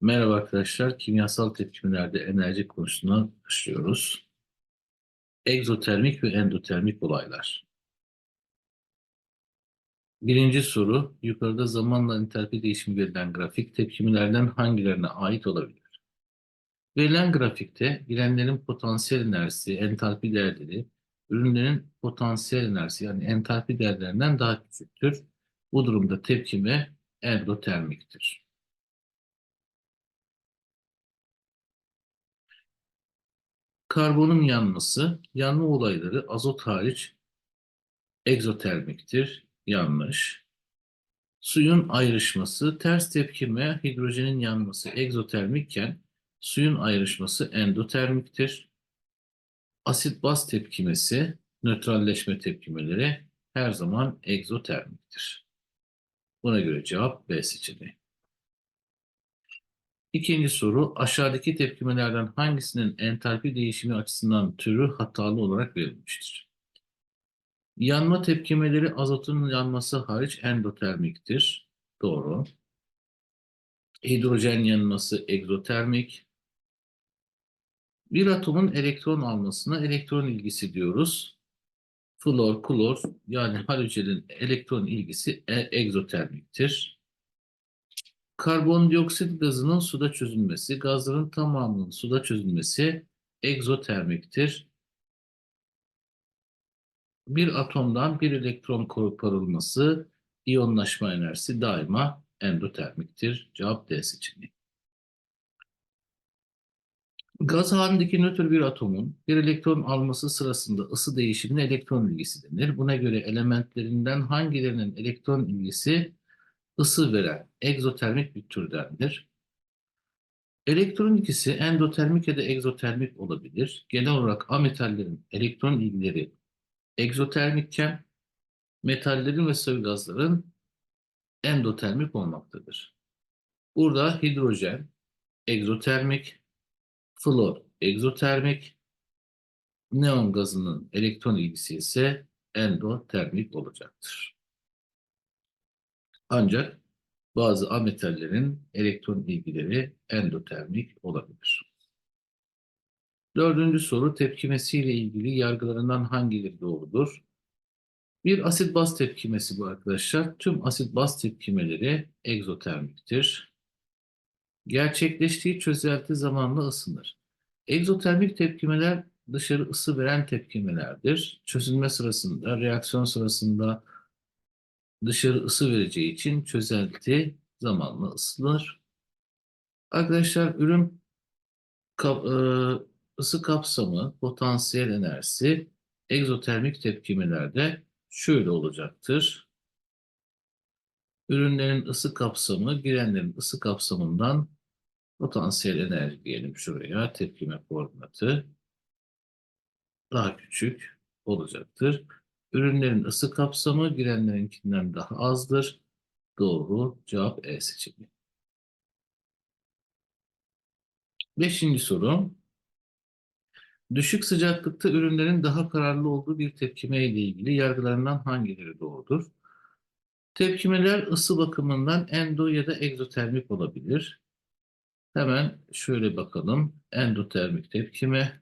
Merhaba arkadaşlar, kimyasal tepkimelerde enerji konusuna başlıyoruz. Egzotermik ve endotermik olaylar. Birinci soru, yukarıda zamanla entalpi değişimi verilen grafik tepkimelerden hangilerine ait olabilir? Verilen grafikte girenlerin potansiyel enerjisi, entalpi değerleri, ürünlerin potansiyel enerjisi yani entalpi değerlerinden daha küçüktür. Bu durumda tepkime endotermiktir. Karbonun yanması, yanma olayları azot hariç egzotermiktir. Yanlış. Suyun ayrışması, ters tepkime hidrojenin yanması egzotermikken suyun ayrışması endotermiktir. Asit baz tepkimesi, nötralleşme tepkimeleri her zaman egzotermiktir. Buna göre cevap B seçeneği. İkinci soru, aşağıdaki tepkimelerden hangisinin entalpi değişimi açısından türü hatalı olarak verilmiştir? Yanma tepkimeleri azotun yanması hariç endotermiktir. Doğru. Hidrojen yanması egzotermik. Bir atomun elektron almasına elektron ilgisi diyoruz. Flor, klor yani halojenin elektron ilgisi e-. Karbondioksit gazının suda çözülmesi, gazların tamamının suda çözülmesi egzotermiktir. Bir atomdan bir elektron koparılması, iyonlaşma enerjisi daima endotermiktir. Cevap D seçeneği. Gaz halindeki nötr bir atomun bir elektron alması sırasında ısı değişimine elektron ilgisi denir. Buna göre elementlerinden hangilerinin elektron ilgisi ısı veren egzotermik bir türdendir. Elektron ilgisi endotermik ya da egzotermik olabilir. Genel olarak ametallerin elektron ilgileri egzotermikken metallerin ve sıvı gazların endotermik olmaktadır. Burada hidrojen egzotermik, flor egzotermik, neon gazının elektron ilgisi ise endotermik olacaktır. Ancak bazı ametallerin elektron ilgileri endotermik olabilir. Dördüncü soru tepkimesiyle ilgili yargılarından hangileri doğrudur? Bir asit baz tepkimesi bu arkadaşlar. Tüm asit baz tepkimeleri egzotermiktir. Gerçekleştiği çözelti zamanla ısınır. Egzotermik tepkimeler dışarı ısı veren tepkimelerdir. Çözülme sırasında, reaksiyon sırasında dışarı ısı vereceği için çözelti zamanla ısınır. Arkadaşlar ürün kap, e, ısı kapsamı, potansiyel enerjisi egzotermik tepkimelerde şöyle olacaktır. Ürünlerin ısı kapsamı, girenlerin ısı kapsamından potansiyel enerji diyelim şuraya, tepkime koordinatı daha küçük olacaktır. Ürünlerin ısı kapsamı girenlerinkinden daha azdır. Doğru cevap E seçeneği. Beşinci soru. Düşük sıcaklıkta ürünlerin daha kararlı olduğu bir tepkime ile ilgili yargılarından hangileri doğrudur? Tepkimeler ısı bakımından endo ya da egzotermik olabilir. Hemen şöyle bakalım. Endotermik tepkime.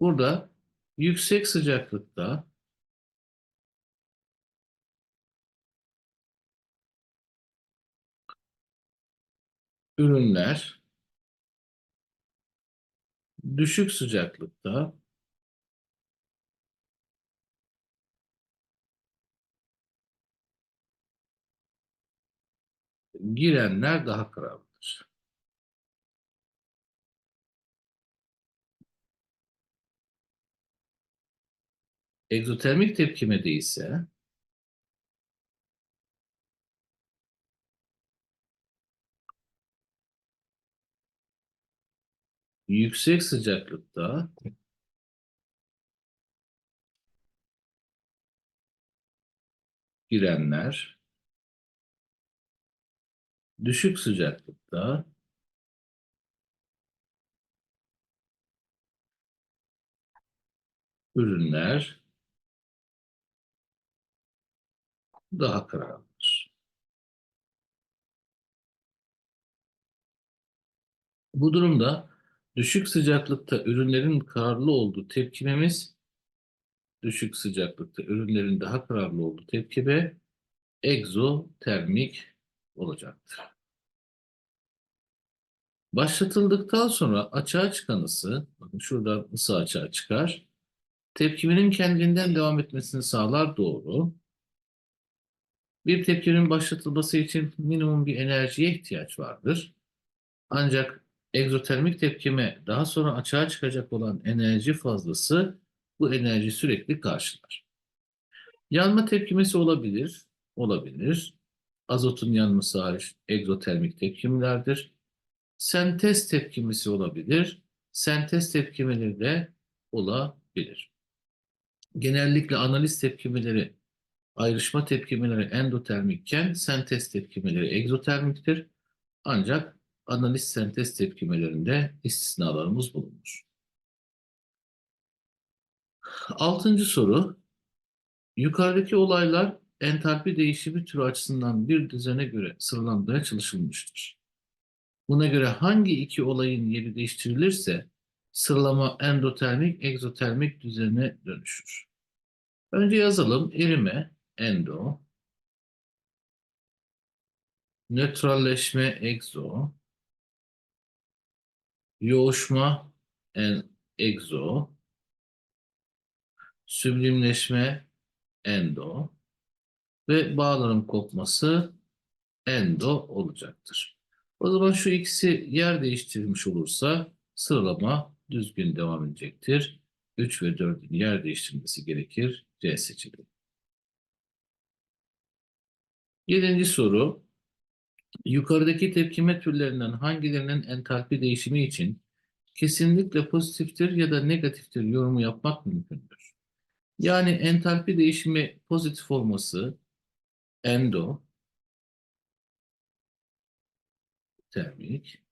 Burada yüksek sıcaklıkta ürünler düşük sıcaklıkta girenler daha kararlıdır. Egzotermik tepkimede ise yüksek sıcaklıkta girenler düşük sıcaklıkta ürünler daha kararlıdır. Bu durumda düşük sıcaklıkta ürünlerin kararlı olduğu tepkimemiz düşük sıcaklıkta ürünlerin daha kararlı olduğu tepkime egzotermik olacaktır. Başlatıldıktan sonra açığa çıkan ısı, bakın şuradan ısı açığa çıkar, tepkimenin kendinden devam etmesini sağlar doğru. Bir tepkinin başlatılması için minimum bir enerjiye ihtiyaç vardır. Ancak egzotermik tepkime daha sonra açığa çıkacak olan enerji fazlası bu enerji sürekli karşılar. Yanma tepkimesi olabilir, olabilir. Azotun yanması hariç egzotermik tepkimelerdir. Sentez tepkimesi olabilir. Sentez tepkimeleri de olabilir. Genellikle analiz tepkimeleri, ayrışma tepkimeleri endotermikken sentez tepkimeleri egzotermiktir. Ancak analiz sentez tepkimelerinde istisnalarımız bulunur. Altıncı soru. Yukarıdaki olaylar entalpi değişimi türü açısından bir düzene göre sıralanmaya çalışılmıştır. Buna göre hangi iki olayın yeri değiştirilirse sıralama endotermik, egzotermik düzene dönüşür. Önce yazalım. Erime, endo. Nötralleşme, egzo. Yoğuşma, en, egzo. Süblimleşme, endo. Ve bağların kopması endo olacaktır. O zaman şu ikisi yer değiştirilmiş olursa sıralama düzgün devam edecektir. 3 ve 4'ün yer değiştirmesi gerekir. C seçeneği. Yedinci soru. Yukarıdaki tepkime türlerinden hangilerinin entalpi değişimi için kesinlikle pozitiftir ya da negatiftir yorumu yapmak mümkündür? Yani entalpi değişimi pozitif olması endo termik,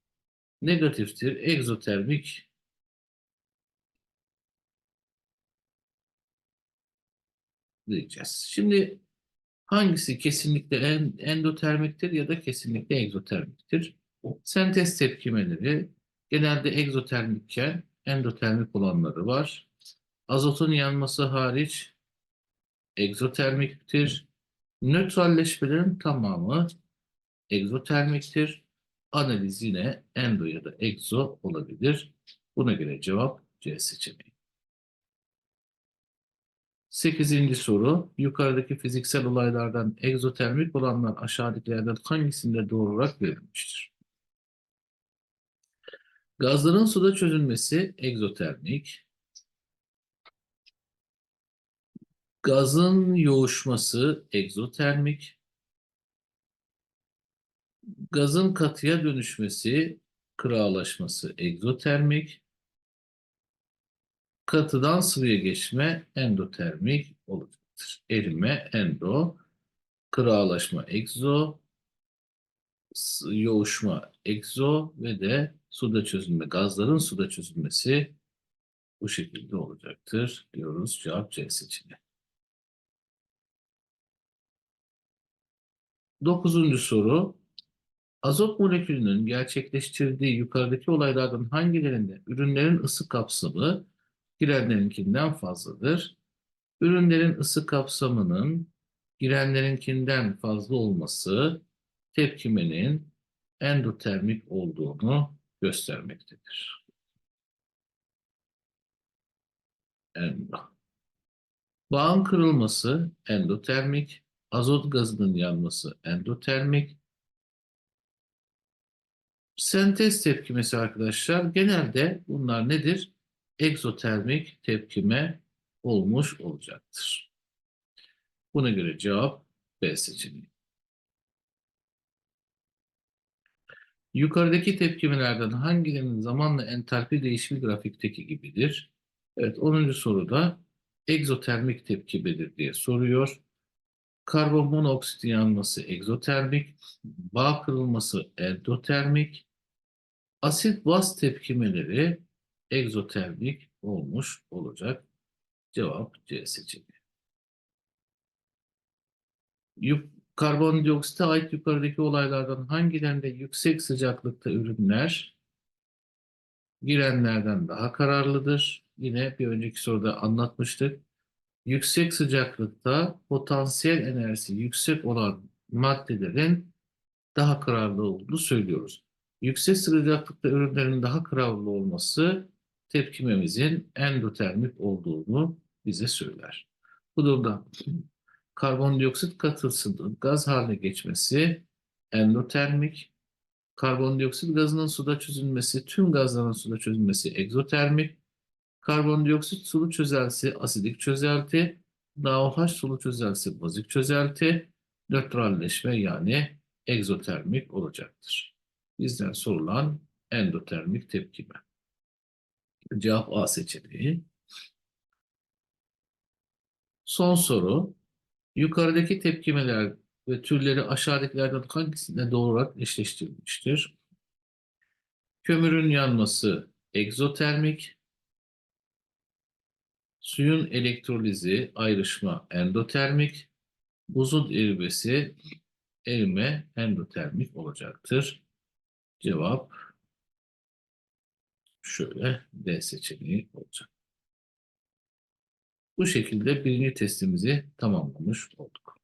negatiftir egzotermik diyeceğiz. Şimdi hangisi kesinlikle en, endotermiktir ya da kesinlikle egzotermiktir? Sentez tepkimeleri genelde egzotermikken endotermik olanları var. Azotun yanması hariç egzotermiktir. Nötralleşmelerin tamamı egzotermiktir. Analiz yine endo ya da egzo olabilir. Buna göre cevap C seçeneği. Sekizinci soru. Yukarıdaki fiziksel olaylardan egzotermik olanlar aşağıdakilerden hangisinde doğru olarak verilmiştir? Gazların suda çözülmesi egzotermik. Gazın yoğuşması egzotermik. Gazın katıya dönüşmesi, kırağlaşması egzotermik. Katıdan sıvıya geçme endotermik olacaktır. Erime endo, kırağlaşma egzo, yoğuşma egzo ve de suda çözülme, gazların suda çözülmesi bu şekilde olacaktır diyoruz. Cevap C seçeneği. Dokuzuncu soru. Azot molekülünün gerçekleştirdiği yukarıdaki olaylardan hangilerinde ürünlerin ısı kapsamı girenlerinkinden fazladır? Ürünlerin ısı kapsamının girenlerinkinden fazla olması tepkimenin endotermik olduğunu göstermektedir. Endo. Bağın kırılması endotermik, azot gazının yanması endotermik, Sentez tepkimesi arkadaşlar genelde bunlar nedir? Egzotermik tepkime olmuş olacaktır. Buna göre cevap B seçeneği. Yukarıdaki tepkimelerden hangilerinin zamanla entalpi değişimi grafikteki gibidir? Evet 10. soruda egzotermik tepkimedir diye soruyor. Karbon monoksit yanması egzotermik, bağ kırılması endotermik, asit baz tepkimeleri egzotermik olmuş olacak. Cevap C seçeneği. Karbondioksite ait yukarıdaki olaylardan hangilerinde yüksek sıcaklıkta ürünler girenlerden daha kararlıdır. Yine bir önceki soruda anlatmıştık. Yüksek sıcaklıkta potansiyel enerjisi yüksek olan maddelerin daha kararlı olduğunu söylüyoruz. Yüksek sıcaklıkta ürünlerin daha kararlı olması tepkimemizin endotermik olduğunu bize söyler. Bu durumda karbondioksit katısının gaz haline geçmesi endotermik, karbondioksit gazının suda çözülmesi, tüm gazların suda çözülmesi egzotermik, karbondioksit sulu çözelti asidik çözelti, NaOH sulu çözelti bazik çözelti, nötralleşme yani egzotermik olacaktır. Bizden sorulan endotermik tepkime. Cevap A seçeneği. Son soru. Yukarıdaki tepkimeler ve türleri aşağıdakilerden hangisine doğru olarak eşleştirilmiştir? Kömürün yanması egzotermik, suyun elektrolizi ayrışma endotermik, buzun erimesi erime endotermik olacaktır. Cevap şöyle D seçeneği olacak. Bu şekilde birinci testimizi tamamlamış olduk.